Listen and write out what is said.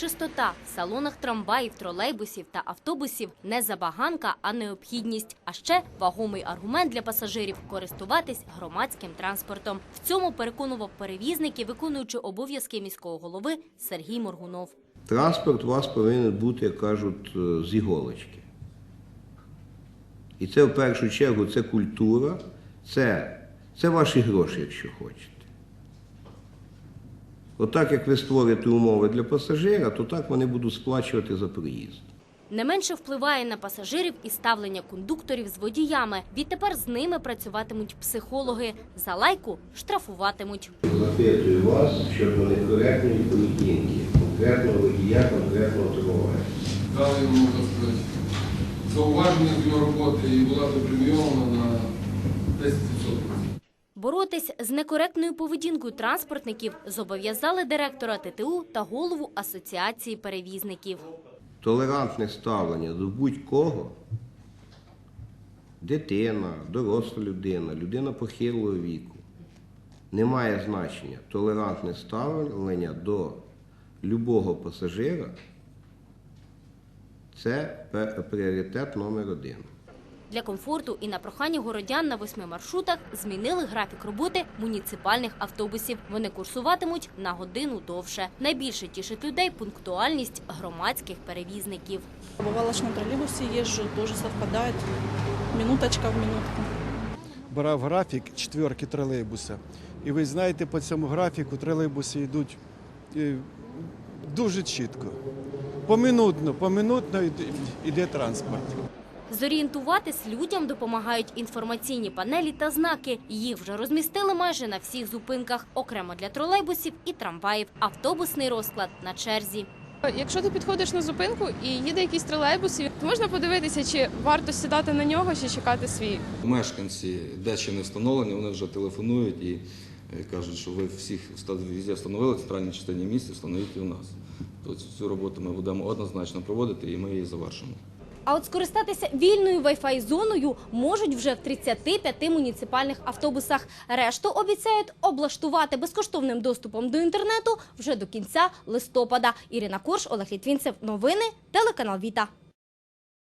Чистота в салонах трамваїв, тролейбусів та автобусів не забаганка, а необхідність. А ще вагомий аргумент для пасажирів користуватись громадським транспортом. В цьому переконував перевізники, виконуючи обов'язки міського голови Сергій Моргунов. Транспорт у вас повинен бути, як кажуть, е, з іголочки. І це в першу чергу це культура, це, це ваші гроші, якщо хочете. Отак, як ви створите умови для пасажира, то так вони будуть сплачувати за проїзд. Не менше впливає на пасажирів і ставлення кондукторів з водіями. Відтепер з ними працюватимуть психологи. За лайку штрафуватимуть. Запитую вас щодо некоректної поведінки, конкретного водія, конкретного товарища. дали йому, зауваження з його роботи і була преміована на 10%. Боротись з некоректною поведінкою транспортників зобов'язали директора ТТУ та голову асоціації перевізників. Толерантне ставлення до будь-кого, дитина, доросла людина, людина похилого віку, не має значення. Толерантне ставлення до любого пасажира це пріоритет номер один. Для комфорту і на прохання городян на восьми маршрутах змінили графік роботи муніципальних автобусів. Вони курсуватимуть на годину довше. Найбільше тішить людей пунктуальність громадських перевізників. Бывало, что на троллейбусе езжу, тоже совпадает. Минуточка в минутку. брав графік четверки тролейбуса. І ви знаєте, по цьому графіку тролейбуси йдуть е, дуже чітко. Поминутно, поминутно йде транспорт. Зорієнтуватись людям допомагають інформаційні панелі та знаки. Їх вже розмістили майже на всіх зупинках, окремо для тролейбусів і трамваїв. Автобусний розклад на черзі. Якщо ти підходиш на зупинку і їде якийсь тролейбус, то можна подивитися, чи варто сідати на нього, чи чекати свій. Мешканці, де ще не встановлені, вони вже телефонують і е, кажуть, що ви всіх везде встановили в центральній частині міста, встановіть і у нас. Тобто цю роботу ми будемо однозначно проводити і ми її завершимо. А от скористатися вільною Wi-Fi зоною можуть вже в 35 муніципальних автобусах. Решту обіцяють облаштувати безкоштовним доступом до інтернету вже до кінця листопада. Ірина Корж, Олег Літвінцев. Новини телеканал Віта.